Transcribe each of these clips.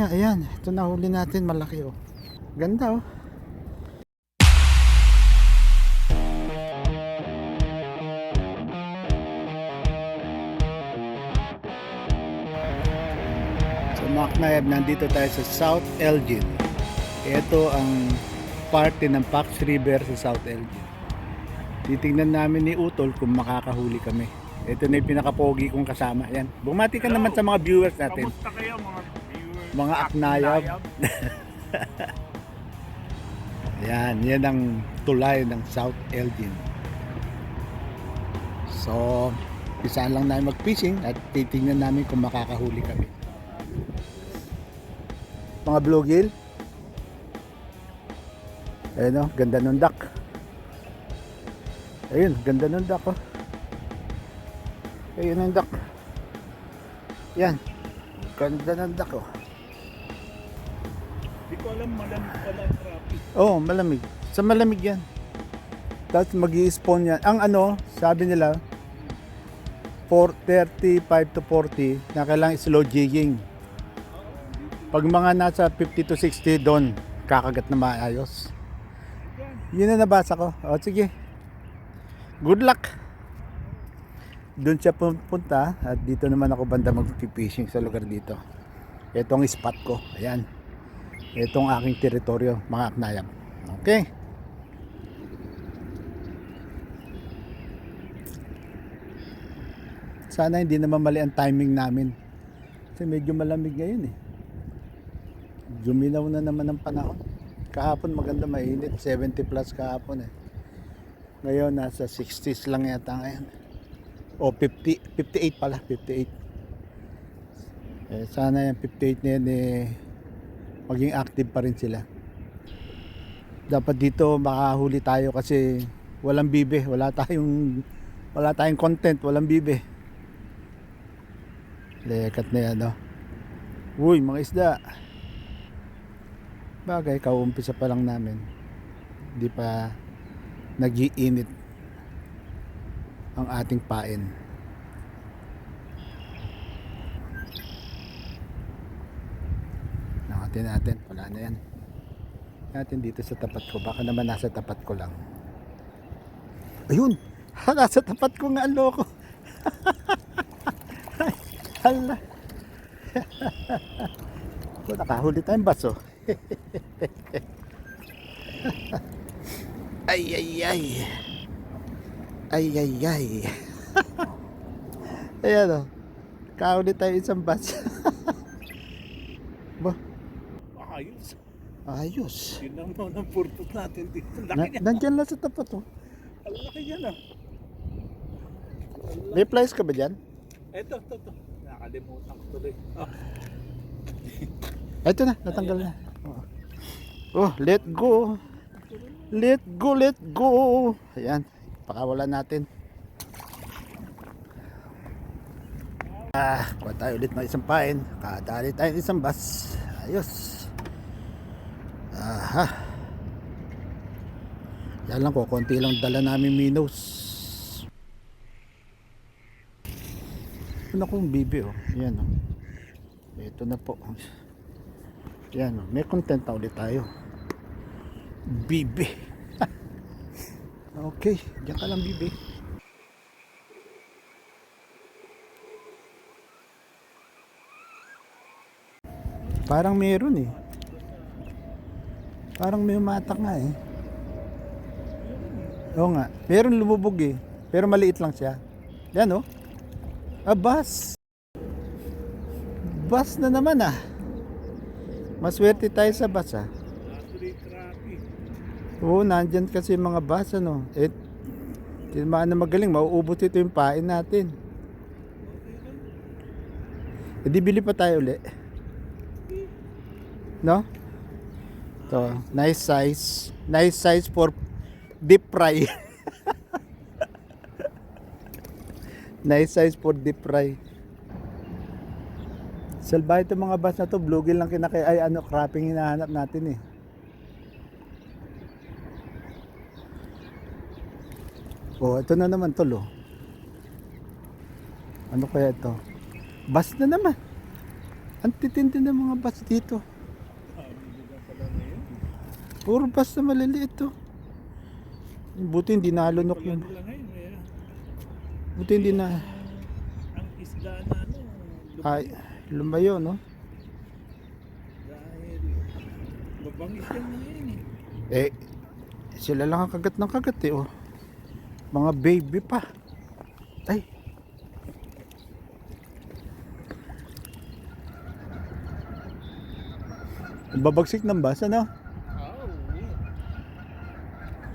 Kaya ayan, ito na huli natin malaki oh. Ganda oh. So Macnaib, nandito tayo sa South Elgin. Ito ang parte ng Pax River sa South Elgin. Titingnan namin ni Utol kung makakahuli kami. Ito na yung pinakapogi kong kasama. Yan. Bumati ka naman sa mga viewers natin. Kamusta kayo mga? Mga aknayab. Yan, yan ang tulay ng South Elgin. So, isaan lang namin mag-fishing at titingnan namin kung makakahuli kami. Mga bluegill. Ayun o, ganda ng duck. Ayun, ganda ng duck oh. Ayun ang duck. Yan. Ganda ng duck oh. Ko alam malamig pala ang traffic. Oo, oh, malamig. Sa malamig yan. Tapos mag spawn yan. Ang ano, sabi nila, 435 to 40 na kailangan slow jigging. Pag mga nasa 50 to 60 doon, kakagat na maayos. Yun na nabasa ko. O sige. Good luck. Doon siya pupunta at dito naman ako banda mag-fishing sa lugar dito. Ito ang spot ko. Ayan. Itong aking teritoryo, mga aknayam. Okay. Sana hindi naman mali ang timing namin. Kasi medyo malamig ngayon eh. Juminaw na naman ang panahon. Kahapon maganda mainit, 70 plus kahapon eh. Ngayon nasa 60s lang yata ngayon. O 50, 58 pala, 58. Eh, sana yung 58 na yan eh, maging active pa rin sila. Dapat dito makahuli tayo kasi walang bibe, wala tayong wala tayong content, walang bibe. Lekat na yan, no? Uy, mga isda. Bagay, kauumpisa pa lang namin. Hindi pa nagiinit ang ating pain. Nakatin natin, wala na yan. Natin dito sa tapat ko, baka naman nasa tapat ko lang. Ayun! Ha, nasa tapat ko nga ang loko. Ay, Hala. Kung nakahuli tayong baso. ay, ay, ay. Ay, ay, ay. Ayan o. Kahuli tayo isang baso. ba, Ayos. Ayos. Yun ang mga purpose natin dito. Na, Laki niya. nandyan lang sa tapat oh. Ang laki niya na. May flies ka ba dyan? Ito, ito, ito. Nakalimutan ko tuloy. Ah, Ito na, natanggal na. Oh. oh, let go. Let go, let go. Ayan, pakawalan natin. Ah, kuha tayo ulit ng isang pain. Kadali tayo ng isang bus. Ayos. Aha. Yan lang ko, konti lang dala namin minnows. Ano kong bibi oh. Yan oh. Ito na po. Yan, oh. may content na ulit tayo. Bibi. okay, diyan ka lang bibi. Parang meron eh. Parang may umatak nga eh. Oo nga, meron lumubog eh. Pero maliit lang siya. Yan oh. Ah, bus. Bus na naman ah. Maswerte tayo sa bus ah. Oo, nandyan kasi yung mga bus ano. Eh, tinamaan na magaling, mauubos ito yung pain natin. E di bili pa tayo uli. No? To, nice size. Nice size for deep fry. nice size for deep fry. Salbahe itong mga bus na to, bluegill lang kinakay, ay ano, crapping hinahanap natin eh. Oh, ito na naman tol oh. Ano kaya ito? Bus na naman. Ang titindi ng mga bus dito. Ah, bibigyan pala ngayon. Puro bus na maliliit to. Buti hindi nalunok yun. Buti hindi na... ang isda na ano, Ay, lumayo, no? dahil babangis yan ngayon eh. Eh, sila lang ang kagat ng kagat eh, oh. Mga baby pa. Ay. Babagsik ng bus, ano? Ah, oo.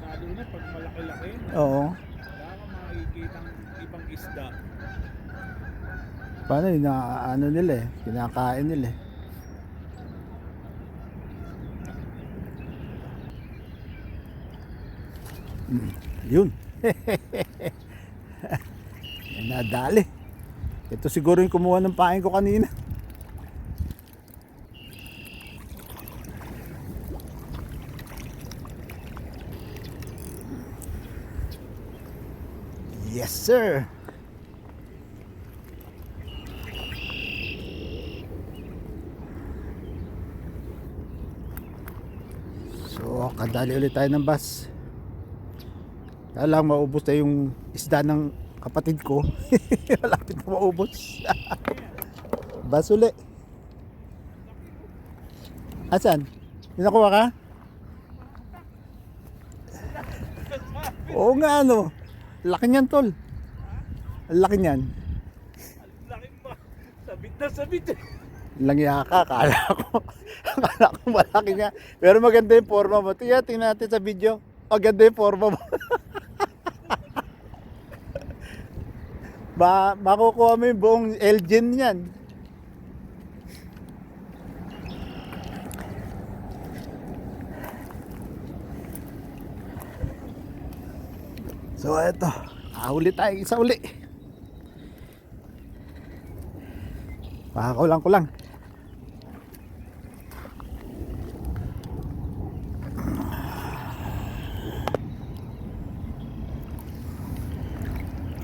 Lalo na pag malaki-laki, Oo. wala kang makikita ibang isda. Paano yun? Ano nila eh. Kinakain nila eh. Mm, yun. Nadali. Ito siguro yung kumuha ng pain ko kanina. Yes, sir. So, kadali ulit tayo ng bus. Kaya lang maubos na yung isda ng kapatid ko. Malapit na maubos. bus uli. Asan? May nakuha ka? Oo nga ano. Laki niyan tol. Ang laki niyan. Laki pa. Sabit na sabit eh. Lang yaka, akala ko. akala ko malaki nga. Pero maganda yung forma mo. Tingnan, tingnan natin sa video. Maganda yung forma mo. ba, makukuha mo yung buong Elgin yan. So eto, ahuli tayo isa uli. Pakakaw lang ko lang.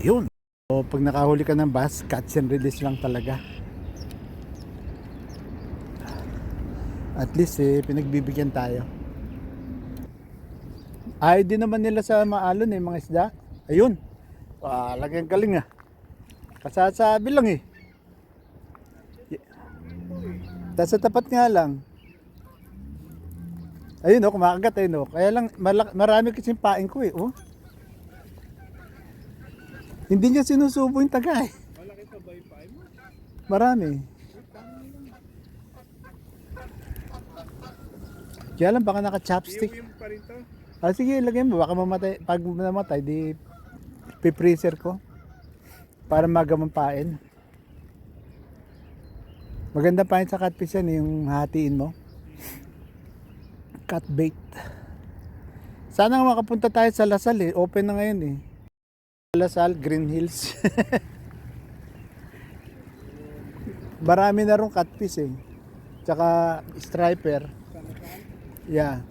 Yun. So, pag nakahuli ka ng bus, catch and release lang talaga. At least eh, pinagbibigyan tayo. Ay din naman nila sa maalon eh, mga isda. Ayun. Ah, lagang galing ah. Kasasabi lang eh. Tapos sa tapat nga lang. Ayun oh, kumakagat ayun oh. Kaya lang marami kasi pain ko eh, oh. Hindi niya sinusubo yung taga eh. Malaki pa? Marami. Kaya lang baka naka-chopstick. Iuwi mo pa rin to. Ah, sige, ilagay mo. Baka mamatay. Pag namatay, di pipreaser ko. Para magamang pain. Maganda pain sa catfish yan, yung hatiin mo. Cut bait. Sana nga makapunta tayo sa Lasal eh. Open na ngayon eh. Lasal, Green Hills. Marami na rin catfish eh. Tsaka striper. Yeah.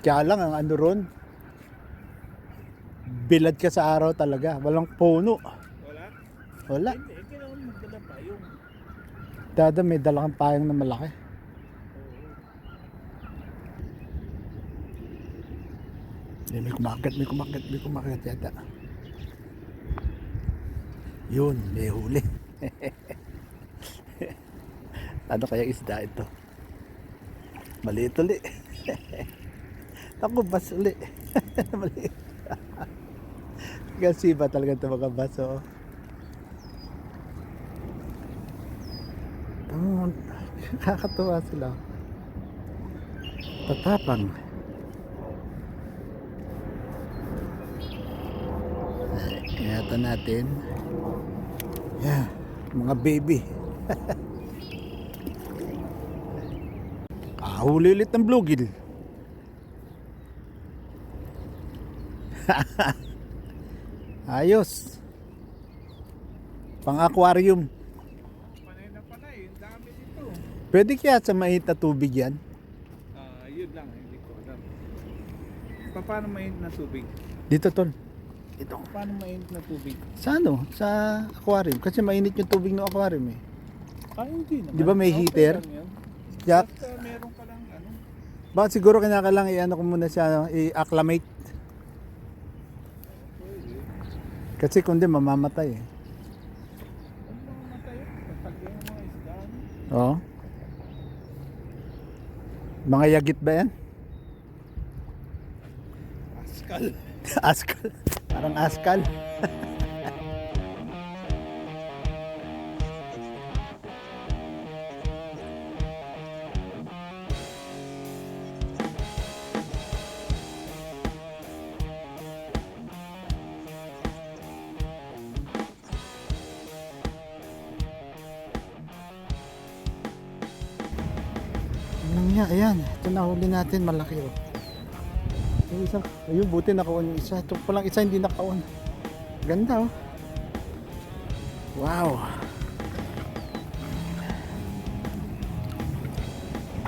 Kaya lang ang ano ron, bilad ka sa araw talaga. Walang puno. Wala? Wala. Hindi, kailangan magdala pa yung... Dada may dala kang payong na malaki. Eh, may kumagat, may kumagat, may kumagat yata. Yun, may huli. ano kaya isda ito? Maliit uli. Ako, bas uli. Kasi ba talaga ito mga baso? Oh, kakatuwa sila. Tatapang. Ingatan natin. Yeah, mga baby. Kahuli ulit ng bluegill. Ayos. Pang aquarium. Panay na panay, dami dito. Pwede kaya sa mainit na tubig yan? Ah, yun lang, hindi ko alam. Pa- Paano may na tubig? Dito tol. Ito. Paano mainit na tubig? Sa ano? Sa aquarium. Kasi mainit yung tubig ng aquarium eh. Ah, hindi naman. Di ba may Okay heater? lang. Jack, Basta meron ka lang ano. bakit siguro kinakailangan i-ano ko muna siya, i-acclimate. Kasi kundi mamamatay eh. Oo. Mga yagit ba yan? Askal. askal. Parang askal. Niya? Ayan. Ito nahuli natin. Malaki oh. Yung isang, ayun, buti nakaon yung isa. Ito palang isa hindi nakaon. Ganda oh. Wow.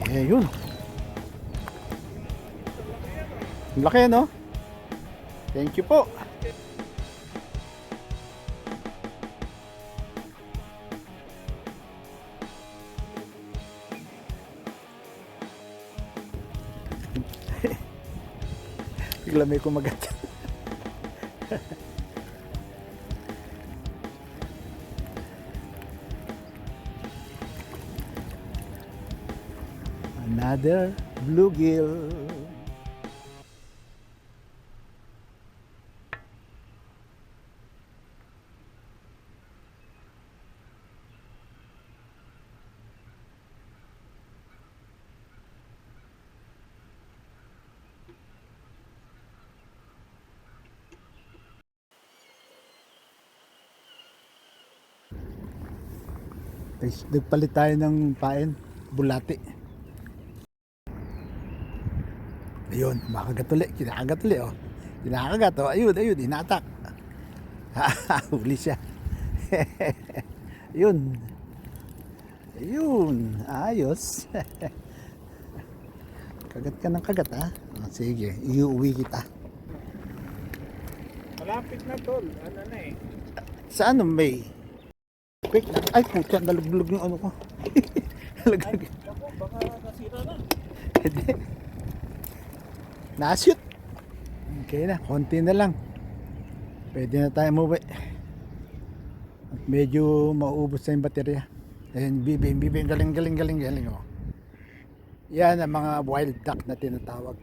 Yun. Ang Laki no? Thank you po. Bigla may kumagat. Another bluegill. Ay, nagpalit tayo ng pain, bulati. Ayun, makagat ulit, kinakagat ulit oh. Kinakagat oh, ayun, ayun, inatak. Huli siya. Ayun. Ayun, ayos. kagat ka ng kagat ha. Ah, sige, iuwi kita. Malapit na tol. Ano na eh. Sa ano may? Quick, ay puta, naluglog yung ano ko. Nalaglag. Ako, baka nasira na. Hindi. Nashoot. Okay na, konti na lang. Pwede na tayo umuwi. At medyo mauubos na yung baterya. Ayun, bibing, bibing, galing, galing, galing, galing. Oh. Yan ang mga wild duck na tinatawag.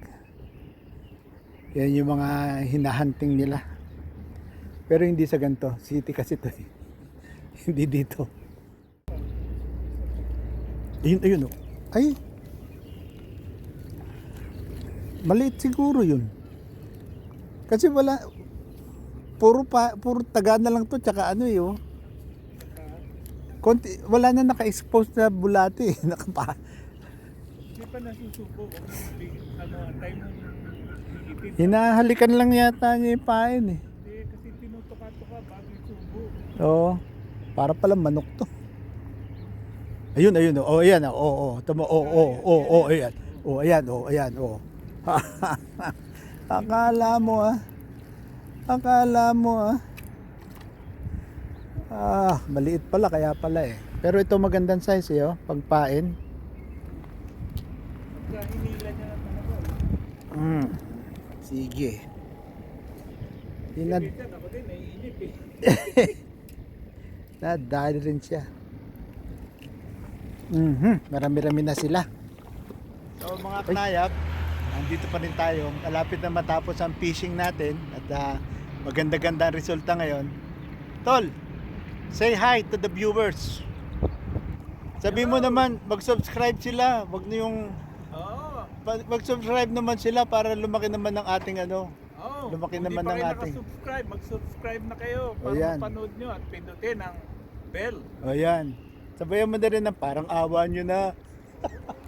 Yan yung mga hinahunting nila. Pero hindi sa ganito. City kasi to eh. hindi dito. Ayun, ayun oh. Ay, Maliit siguro yun. Kasi wala puro pa puro taga na lang to tsaka ano eh oh. Konti, wala na naka-expose na bulati. eh. Nakapa. Hindi pa. Kung big, ano, time. Hinahalikan lang yata niya yung pain eh. Hindi, kasi tinutuka-tuka bago isubo. Oo. Para pala manok to. Ayun, ayun. Oh, ayan. Oh, oh, oh. Tama. Oh, oh, oh, oh, ayan. Oh, ayan. Oh, ayan. Oh. Akala mo ah. Akala mo ah. Ah, maliit pala kaya pala eh. Pero ito magandang size eh, oh, pagpain. Mm. Sige. Minsan ako din, naiinip eh. Nadali rin siya. Mhm, marami-rami na sila. So mga knayap, andito pa rin tayo. Malapit na matapos ang fishing natin at ah, maganda-ganda ang resulta ngayon. Tol, say hi to the viewers. Sabi mo naman, mag-subscribe sila. Wag na yung Oo. pa- mag-subscribe naman sila para lumaki naman ng ating ano. Lumaki Kung naman ng ating- nakasubscribe, mag-subscribe na kayo para Ayan. mapanood nyo at pindutin ang bell. O yan. Sabayan mo na rin ng parang awa nyo na.